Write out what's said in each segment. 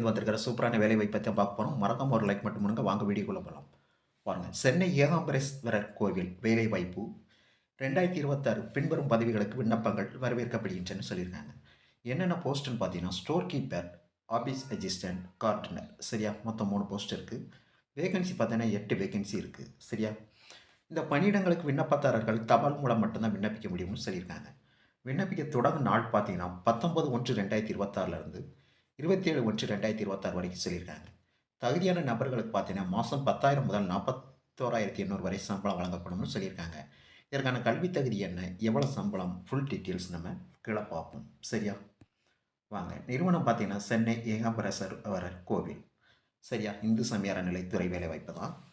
சேர்ந்து வந்திருக்கிற சூப்பரான வேலை வாய்ப்பை தான் பார்க்க போகிறோம் மறக்காம ஒரு லைக் மட்டும் பண்ணுங்க வாங்க வீடியோக்குள்ளே போகலாம் பாருங்க. சென்னை ஏகாம்பரேஸ்வரர் கோவில் வேலை வாய்ப்பு. ரெண்டாயிரத்தி இருபத்தாறு பின்வரும் பதவிகளுக்கு விண்ணப்பங்கள் வரவேற்கப்படுகின்றன சொல்லியிருக்காங்க. என்னென்ன போஸ்ட்டுன்னு பார்த்தீங்கன்னா store keeper office assistant gardener சரியா? மொத்தம் மூணு போஸ்ட் இருக்குது வேகன்சி பார்த்தீங்கன்னா எட்டு வேகன்சி இருக்குது சரியா? இந்த பணியிடங்களுக்கு விண்ணப்பதாரர்கள் தபால் மூலம் மட்டும்தான் விண்ணப்பிக்க முடியும்னு சொல்லியிருக்காங்க. விண்ணப்பிக்க தொடங்கும் நாள் பார்த்தீங்கன்னா பத்தொம்பது ஒன்று ரெண்டாயிரத்தி இருபத்தாறுலேருந்து இருபத்தேழு ஒன்று ரெண்டாயிரத்தி இருபத்தாறு வரைக்கும் சொல்லியிருக்காங்க. தகுதியான நபர்களுக்கு பார்த்தீங்கன்னா மாதம் பத்தாயிரம் முதல் நாற்பத்தோராயிரத்தி எண்ணூறு வரை சம்பளம் வழங்கப்படும்னு சொல்லியிருக்காங்க. இதற்கான கல்வி தகுதி என்ன? எவ்வளோ சம்பளம்? ஃபுல் டீட்டெயில்ஸ் நம்ம கீழே பார்ப்போம். சரியா? வாங்க. நிறுவனம் பார்த்தீங்கன்னா சென்னை ஏகாம்பரேஸ்வரர் கோவில். சரியா? இந்து சமயார நிலைத்துறை வேலை வாய்ப்பு தான்.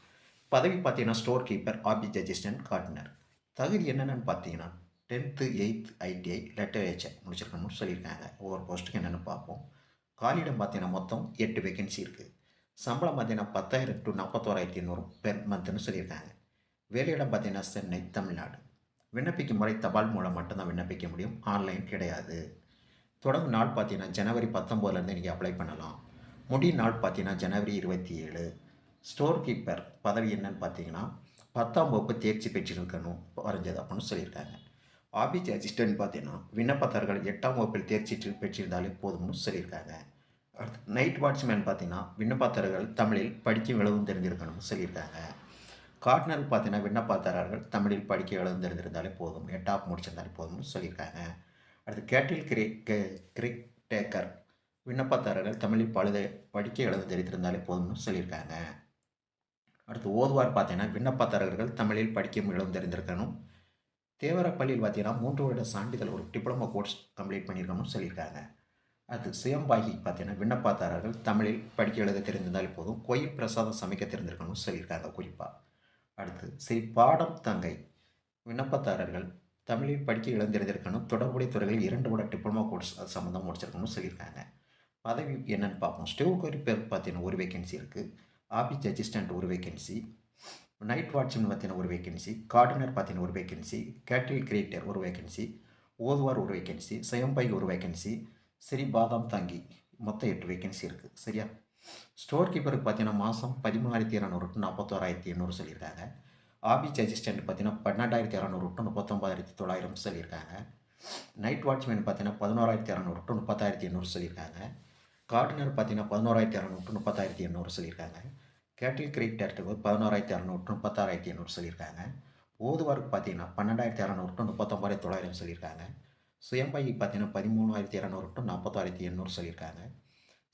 பதவி பார்த்தீங்கன்னா store keeper office assistant gardener. தகுதி என்னென்னு பார்த்தீங்கன்னா டென்த்து எயித் ஐடிஐ லெட்டர் முடிச்சிருக்கணும்னு சொல்லியிருக்காங்க. ஒவ்வொரு போஸ்ட்டுக்கு என்னென்னு பார்ப்போம். காலியிடம் பார்த்தீங்கன்னா மொத்தம் எட்டு வேகன்சி இருக்குது சம்பளம் பார்த்தீங்கன்னா பத்தாயிரம் டு நாற்பத்தோராயிரத்தி ஐநூறு பெர் மந்த்னு சொல்லியிருக்காங்க. வேலையிடம் பார்த்தீங்கன்னா சென்னை தமிழ்நாடு. விண்ணப்பிக்கும் முறை தபால் மூலம் மட்டும்தான் விண்ணப்பிக்க முடியும். ஆன்லைன் கிடையாது. தொடங்கும் நாள் பார்த்தீங்கன்னா ஜனவரி பத்தொம்போதுலேருந்து நீங்கள் அப்ளை பண்ணலாம். முடியும் நாள் பார்த்தீங்கன்னா ஜனவரி இருபத்தி ஏழு ஸ்டோர் கீப்பர் பதவி என்னன்னு பார்த்தீங்கன்னா பத்தாம் வகுப்பு தேர்ச்சி பெற்றிருக்கணும். வரைஞ்சது அப்படின்னு சொல்லியிருக்காங்க. ஆபிஜி அசிஸ்டன்ட் பார்த்தீங்கன்னா விண்ணப்பதாரர்கள் எட்டாம் வகுப்பில் தேர்ச்சி பெற்றிருந்தாலே போதும்னு சொல்லியிருக்காங்க. அடுத்து நைட் வாட்ச்மேன் பார்த்தீங்கன்னா விண்ணப்பதாரர்கள் தமிழில் படிக்க எழுதும் தெரிஞ்சிருக்கணும்னு சொல்லியிருக்காங்க. கார்ட்னர் பார்த்தீங்கன்னா விண்ணப்பதாரர்கள் தமிழில் படிக்க எழுதும் தெரிஞ்சிருந்தாலே போதும் எட்டாப் முடிச்சிருந்தாலே போதும்னு சொல்லியிருக்காங்க. அடுத்து கேட்டில் கிரே கிரிக் டேக்கர் விண்ணப்பதாரர்கள் தமிழில் பழுத படிக்க எழுத தெரிந்திருந்தாலே போதும்னு சொல்லியிருக்காங்க. அடுத்து ஓதுவார் பார்த்தீங்கன்னா விண்ணப்பதாரர்கள் தமிழில் படிக்க எழுதும் தெரிந்திருக்கணும் தேவரப்பள்ளியில் பார்த்தீங்கன்னா மூன்று வருட சான்றிதழ் ஒரு டிப்ளமோ கோர்ஸ் கம்ப்ளீட் பண்ணியிருக்கணும்னு சொல்லியிருக்காங்க. அது சுயம்பாகி பார்த்தீங்கன்னா விண்ணப்பதாரர்கள் தமிழில் படிக்க எழுத தெரிந்திருந்தால் போதும் கோயில் பிரசாதம் சமைக்க தெரிந்திருக்கணும்னு சொல்லியிருக்காங்க குறிப்பாக அடுத்து ஸ்ரீ பாடம் தங்கை விண்ணப்பதாரர்கள் தமிழில் படிக்க எழுந்திருந்திருக்கணும் தொடர்புடைய துறைகளில் இரண்டு வருட டிப்ளமோ கோர்ஸ் அது சம்மந்தம் முடிச்சிருக்கணும்னு சொல்லியிருக்காங்க. பதவி என்னென்னு பார்ப்போம். ஸ்டேவ் கோரி பேர் பார்த்தீங்கன்னா ஒரு வேகன்சி இருக்குது ஆஃபீஸ் அசிஸ்டண்ட் ஒரு வேகன்சி நைட் வாட்ச்மேன் பார்த்தீங்கன்னா ஒரு வேகன்சி கார்டினர் பார்த்தீங்கன்னா ஒரு வேகன்சி கேட்டில் கிரியேட்டர் ஒரு வேகன்சி ஓதுவார் ஒரு வேகன்சி சுயம்பை ஒரு வேகன்சி சரி பாதாம் தாங்கி மொத்தம் எட்டு வேகன்சி இருக்குது சரியா? ஸ்டோர் கீப்பருக்கு பார்த்தீங்கன்னா மாதம் பதிமூணாயிரத்தி இரநூறு டு நாற்பத்தோராயிரத்தி எண்ணூறு சொல்லியிருக்காங்க. ஆபிச் அசிஸ்டண்ட் பார்த்தீங்கன்னா பன்னெண்டாயிரத்தி இரநூறு டு முப்பத்தொம்பதாயிரத்தி தொள்ளாயிரம் சொல்லியிருக்காங்க. நைட் வாட்ச்மேன் பார்த்தீங்கன்னா பதினோராயிரத்தி இரநூறு டு முப்பத்தாயிரத்தி எண்ணூறு சொல்லியிருக்காங்க. கார்டினர் பார்த்தீங்கன்னா பதினோராயிரத்தி இரநூறு டு முப்பத்தாயிரத்தி எண்ணூறு சொல்லியிருக்காங்க. கேட்டில் கிரியேட்டருக்கு பதினோராயிரத்தி இரநூறு முப்பத்தாறாயிரத்தி எண்ணூறு சொல்லியிருக்காங்க. ஓதுவாருக்கு பார்த்தீங்கன்னா பன்னெண்டாயிரத்தி இரநூறு டு முப்பத்தொம்பதாயிரத்தி தொள்ளாயிரம் சொல்லியிருக்காங்க. சுயம்பாய்க்கு பார்த்தீங்கன்னா பதிமூணாயிரத்தி இரநூறு டு நாற்பத்தாயிரத்தி எண்ணூறு சொல்லியிருக்காங்க.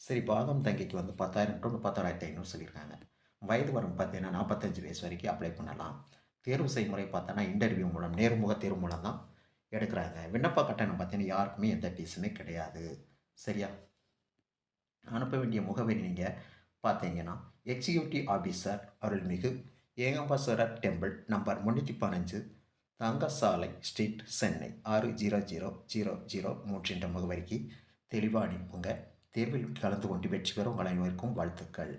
சரி பாதம் தங்கிக்கு வந்து பத்தாயிரம் டு முப்பத்தாறாயிரத்தி ஐநூறு சொல்லியிருக்காங்க. வயது வரும் பார்த்தீங்கன்னா நாற்பத்தஞ்சு வயசு வரைக்கும் அப்ளை பண்ணலாம். தேர்வு செய்முறை பார்த்தோன்னா இன்டர்வியூ மூலம் நேர்முக தேர்வு மூலம் தான் எடுக்கிறாங்க. விண்ணப்ப கட்டணம் பார்த்தீங்கன்னா யாருக்குமே எந்த ஃபீஸுமே கிடையாது. சரியா? அனுப்ப வேண்டிய முகவரி நீங்கள் பார்த்தீங்கன்னா எக்ஸிக்யூட்டிவ் ஆஃபீஸர் அருள்மிகு ஏகாம்பஸ்வரர் டெம்பிள் நம்பர் முன்னூற்றி பதினஞ்சு தங்கசாலை ஸ்ட்ரீட் சென்னை ஆறு ஜீரோ ஜீரோ ஜீரோ ஜீரோ மூன்று என்ற முகவரிக்கு தெளிவாக அனுப்புங்க. தேர்வில் கலந்து கொண்டு வெற்றி பெறும் உங்கள் அனைவருக்கும் வாழ்த்துக்கள்.